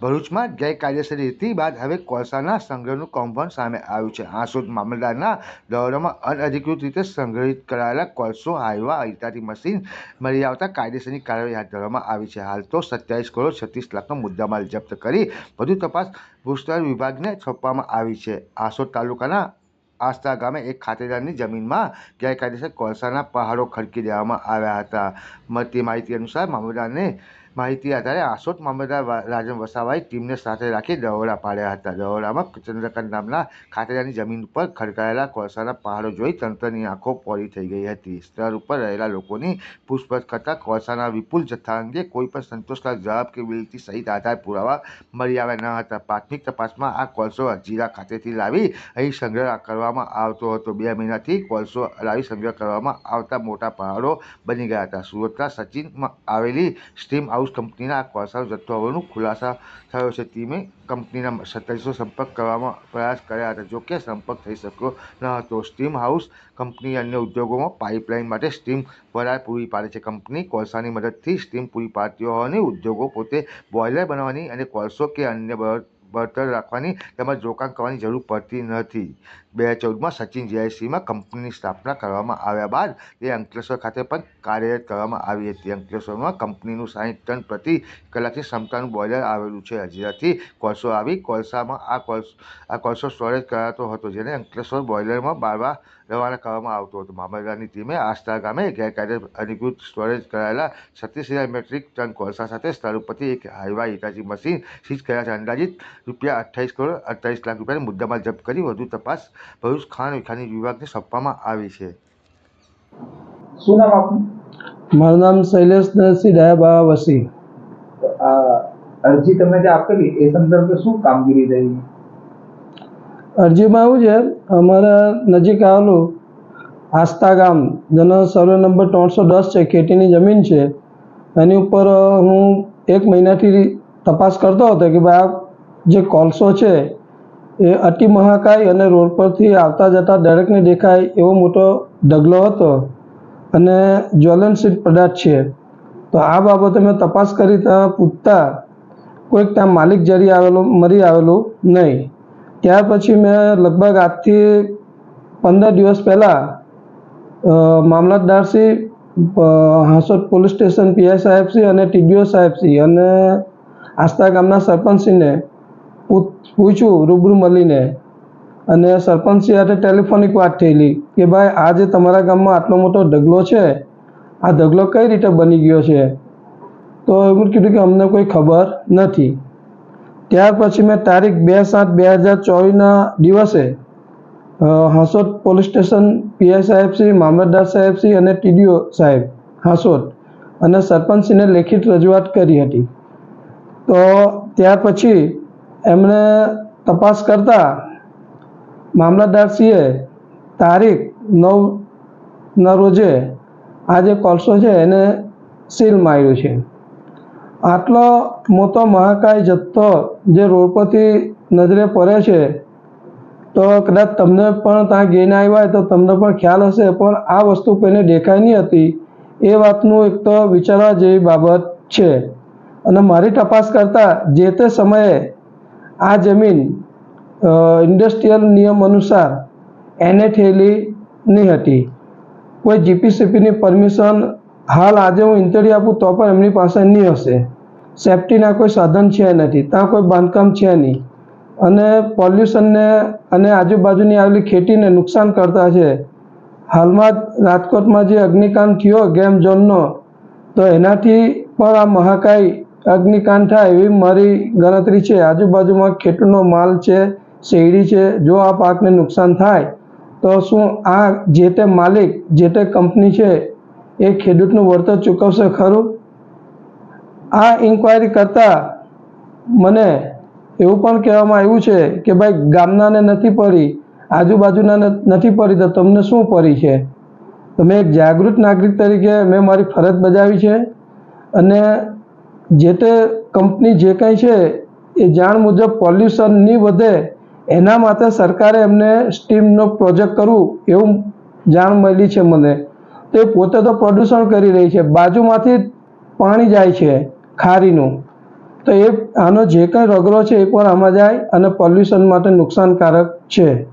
ભરૂચમાં ગેરકાયદેસર રીતિ બાદ હવે કોલસાના સંગ્રહનું કૌભાંડ સામે આવ્યું છે. આસોદ મામલદારના દોરોમાં અનઅધિકૃત રીતે સંગ્રહિત કરાયેલા કોલસો, હાઈવા ઇત્યાદિ મશીન મળી આવતા કાયદેસરની કાર્યવાહી હાથ ધરવામાં આવી છે. હાલ તો સત્યાવીસ કરોડ છત્રીસ લાખનો મુદ્દામાલ જપ્ત કરી વધુ તપાસ ભૂસ્તર વિભાગને સોંપવામાં આવી છે. આસોદ તાલુકાના આસ્તા ગામે એક ખાતેદારની જમીનમાં ગેરકાયદેસર કોલસાના પહાડો ખડકી દેવામાં આવ્યા હતા. મળતી માહિતી અનુસાર મામલતદારને માહિતી આધારે આસોદ મામલતદાર વા- રાજન વસાવાએ ટીમને સાથે રાખી દરોડા પાડ્યા હતા. દરોડામાં ચંદ્રકાંત નામના ખાતેદારની જમીન ઉપર ખડકાયેલા કોલસાના પહાડો જોઈ તંત્રની આંખો પોળી થઈ ગઈ હતી. સ્થળ ઉપર રહેલા લોકોની પૂછપરછ કરતાં કોલસાના વિપુલ જથ્થા અંગે કોઈ પણ સંતોષકારક જવાબ કે વિનંતી સહિત આધાર પુરાવા મળી આવ્યા ન હતા. પ્રાથમિક તપાસમાં આ કોલસો હજીરા ખાતેથી લાવી અહીં સંગ્રહ કરવામાં આવતો હતો. બે મહિનાથી કોલસો લાવી સંગ્રહ કરવામાં આવતા મોટા પહાડો બની ગયા હતા. સુરતના સચિનમાં આવેલી સ્ટીમ હાઉસ કંપનીના આ જથ્થો હોવાનો ખુલાસા થયો છે. ટીમે કંપનીના સત્તાવીસો સંપર્ક કરવામાં પ્રયાસ કર્યા હતા. જોકે સંપર્ક થઈ શક્યો ન હતો. સ્ટીમ હાઉસ કંપની અન્ય ઉદ્યોગોમાં પાઇપલાઇન માટે સ્ટીમ વરાળ પૂરી પાડે છે. કંપની કોલસાની મદદથી સ્ટીમ પૂરી પાડતી હોવાની ઉદ્યોગો પોતે બોઇલર બનાવવાની અને કોલસો કે અન્ય બ- બળતણ રાખવાની તેમજ રોકાણ કરવાની જરૂર પડતી નથી. બે હજાર ચૌદમાં સચિન જીઆઈસીમાં કંપનીની સ્થાપના કરવામાં આવ્યા બાદ તે અંકલેશ્વર ખાતે પણ કાર્યરત કરવામાં આવી હતી. અંકલેશ્વરમાં કંપનીનું સાહીઠ ટન પ્રતિ કલાકની ક્ષમતાનું બોઇલર આવેલું છે. હજીરાથી કોલસો આવી કોલસામાં આ કોલસો આ કોલસો સ્ટોરેજ કરાતો હતો જેને અંકલેશ્વર બોઇલરમાં બાળવા રવાના કરવામાં આવતો હતો. મામલદારની ટીમે આસ્થા ગામે ગેરકાયદે અધિકૃત સ્ટોરેજ કરાયેલા છત્રીસ હજાર મેટ્રિક ટન કોલસા સાથે સ્થળ ઉપરથી એક હાઈવા હિટાચી મશીન સીઝ કર્યા છે. અંદાજિત રૂપિયા અઠ્ઠાવીસ કરોડ અડતાલીસ લાખ રૂપિયાની મુદ્દામાલ જપ્ત કરી વધુ તપાસ ભરૂચ ખાણ વિખાની વિભાગને સોંપવામાં આવી છે. શું નામ આપનું? મારું નામ શૈલેષ નરસિંહ ડાયાબા વસી. અરજી તમે જે આપેલી એ સંદર્ભે શું કામગીરી રહી? અરજીમાં એવું છે અમારા નજીક આવેલું આસ્તા ગામ જેનો સર્વે નંબર ત્રણસો દસ છે ખેતીની જમીન છે. એની ઉપર હું એક મહિનાથી તપાસ કરતો હતો કે ભાઈ આ જે કોલસો છે, એ અતિ મહાકાય અને રોડ પરથી આવતા જતા દરેકને દેખાય એવો મોટો ઢગલો હતો અને જ્વલનશીલ પદાર્થ છે. તો આ બાબતે મેં તપાસ કરી ત્યાં પૂછતા કોઈક ત્યાં માલિક જરી આવેલું, મરી આવેલું નહીં. ત્યાર પછી મેં લગભગ આજથી પંદર દિવસ પહેલાં મામલતદારશ્રી હાંસોદ પોલીસ સ્ટેશન પીઆઈ સાહેબશ્રી અને ટીડીઓ સાહેબશ્રી અને આસ્થા ગામના સરપંચશ્રીને પૂછ્યું રૂબરૂ મળીને અને સરપંચશ્રી સાથે ટેલિફોનિક વાત થયેલી કે ભાઈ આ જે તમારા ગામમાં આટલો મોટો ઢગલો છે? આ ઢગલો કઈ રીતે બની ગયો છે? તો એવું કીધું કે અમને કોઈ ખબર નથી. ત્યાર પછી મેં તારીખ બે સાત બે હજાર ચોવીસના દિવસે હાંસોદ પોલીસ સ્ટેશન પીઆઈ સાહેબશ્રી મામલતદાર સાહેબશ્રી અને ટીડીઓ સાહેબ હાંસોદ અને સરપંચશ્રીને લેખિત રજૂઆત કરી હતી. તો ત્યાર પછી એમણે તપાસ કરતા મામલતદારશ્રીએ તારીખ નવના રોજે આ જે કોલસો છે એને સીલ માર્યું છે. આટલો મોટો મહાકાય જથ્થો જે રોડ પરથી નજરે પડે છે, તો કદાચ તમને પણ ત્યાં ગઈને આવ્યા હોય તો તમને પણ ખ્યાલ હશે, પણ આ વસ્તુ કોઈને દેખાઈ નહીં હતી. એ વાતનું એક તો વિચારવા જેવી બાબત છે. અને મારી તપાસ કરતાં જે તે સમયે આ જમીન ઇન્ડસ્ટ્રીયલ નિયમ અનુસાર એને થયેલી નહીં હતી. કોઈ જીપીસીપીની પરમિશન હાલ આજે હું ઇન્ટરવ્યુ આપું તો પણ એમની પાસે નહીં હશે. સેફટીના કોઈ સાધન છે નથી, ત્યાં કોઈ બાંધકામ છે નહીં. અને પોલ્યુશનને અને આજુબાજુની આવેલી ખેતીને નુકસાન કરતા છે. હાલમાં જ રાજકોટમાં જે અગ્નિકાંડ થયો ગેમ ઝોનનો, તો એનાથી પણ આ મહાકાય અગ્નિકાંડ થાય એવી મારી ગણતરી છે. આજુબાજુમાં ખેતરનો માલ છે, શેરડી છે. જો આ પાકને નુકસાન થાય, તો શું આ જે તે માલિક, જે તે કંપની છે, એ ખેડૂતનું વળતર ચૂકવશે ખરું? આ ઇન્ક્વાયરી કરતાં મને એવું પણ કહેવામાં આવ્યું છે કે ભાઈ, ગામનાને નથી પડી, આજુબાજુના નથી પડી તો તમને શું પડી છે? તો મેં એક જાગૃત નાગરિક તરીકે મેં મારી ફરજ બજાવી છે અને જે તે કંપની જે કંઈ છે, એ જાણ મુજબ પોલ્યુશન નહીં વધે, એના માટે સરકારે એમને સ્ટીમનો પ્રોજેક્ટ કરવું એવું જાણ મળી છે મને. તે પોતે તો પ્રદૂષણ કરી રહી છે. બાજુમાંથી પાણી જાય છે, ખારીનું. તો એ આનો જે કંઈ રગડો છે એ પણ આમાં જાય અને પોલ્યુશન માટે નુકસાનકારક છે.